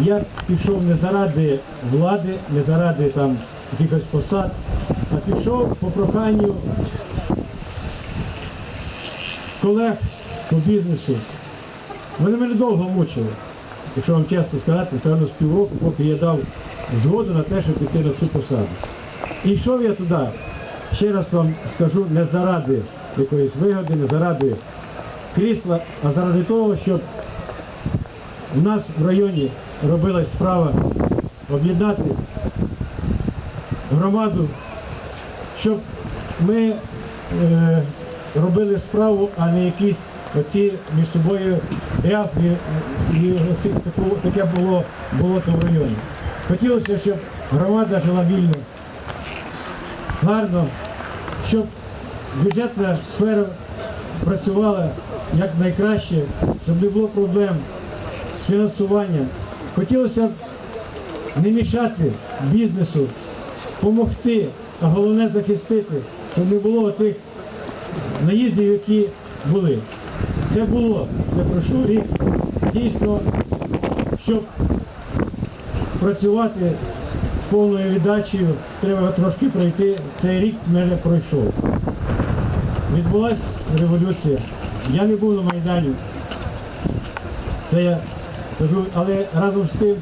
я пішов не заради влади, не заради там якихось посад, а пішов по проханню колег по бізнесу. Вони мене довго мучили. Якщо вам чесно сказати, певно з півроку, поки я дав згоду на те, щоб піти на цю посаду. І йшов я туди, ще раз вам скажу, не заради якоїсь вигоди, не заради крісла, а заради того, щоб у нас в районі робилась справа об'єднати громаду, щоб ми е, робили справу, а не якісь оці між собою рясні і оці- таку- таке було болото в районі. Хотілося, щоб громада жила вільно, гарно, щоб бюджетна сфера працювала як найкраще, щоб не було проблем з фінансуванням. Хотілося б не мішати бізнесу, допомогти, а головне захистити, щоб не було тих наїздів, які були. Це було. Це пройшов рік. Дійсно, щоб працювати з повною віддачею, треба трошки пройти. Цей рік мене пройшов. Відбулася революція. Я не був на Майдані. Це я żeby, ale razem z tym,